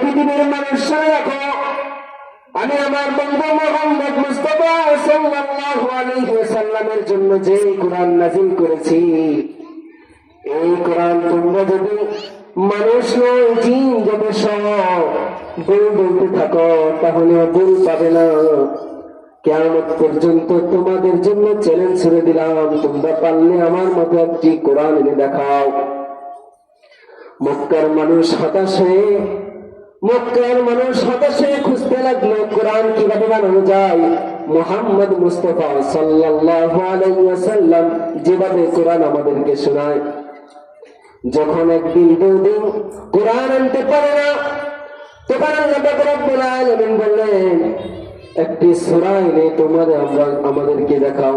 পৃথিবীর মানুষ রাখো। আমি আমার বন্ধু মোহাম্মদ জন্য যে কোরআন নাযিল করেছি, এই কোরআন তোমরা যদি মানুষ নয়, জিন যদি সহ বলতে থাকো, তাহলে ভুল পাবে না। কেমন পর্যন্ত তোমাদের জন্য চ্যালেঞ্জ ছেড়ে দিলাম, তোমরা পারলে আমার মতো একটি কোরআন এনে দেখাও। মক্কার মানুষ হতাশ হয়ে মক্কার মানুষ হয়ে খুঁজতে লাগল কোরআন কীভাবে বানানো যায়। মোহাম্মদ মুস্তফা সাল্লাল্লাহু আলাইহি যেভাবে কোরআন আমাদেরকে শোনায়, যখন একদিন দুদিন কোরআন আনতে পারে না, তখন আল্লাহ একটি সূরা এনে তোমাদের আমরা আমাদেরকে দেখাও।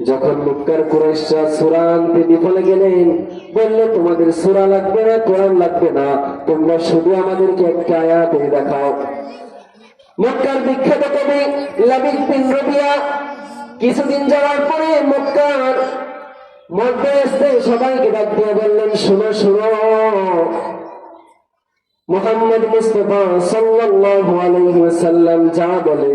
যখন মক্কার কুরাইশরা সূরা আনতে বিফলে গেলেন, বললে, তোমাদের সূরা লাগবে না, কোরআন লাগবে না, তোমরা শুধু আমাদেরকে একটা আয়াত এনে দেখাও। মক্কার বিখ্যাত কবি লাবিদ বিন রবিয়া কিছুদিন যাওয়ার পরে মক্কার মধ্যে আসতে সবাইকে ডাক দিয়ে বললেন, শুনো শুনো। মোহাম্মদ মুস্তফা সাল্লাল্লাহু আলাইহি ওয়াসাল্লাম যা বলে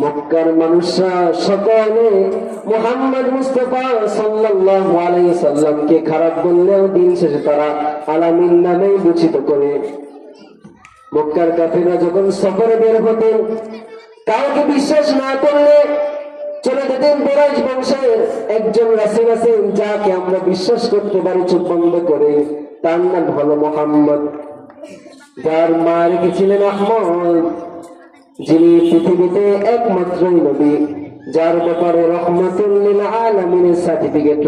মক্কার মানুষরা সকলে মোহাম্মদ মুস্তফা সাল্লাল্লাহু আলাইহি সাল্লামকে খারাপ বললেও দিন শেষে তারা আলামিন নামেই দূষিত করে। মক্কার কাফিররা যখন সফরে বের হতেন, কাউকে বিশ্বাস না করলে চলে যেতেন কোরাইশ বংশের একজন রাসূল আছেন, যাকে আমরা বিশ্বাস করতে পারি চোখ বন্ধ করে। তার নাম হলো মোহাম্মদ। যার মা রেখেছিলেন আহমদ। যিনি পৃথিবীতে একমাত্রই নবী যার ব্যাপারে রহমতুল্লিল আলমিনের সার্টিফিকেট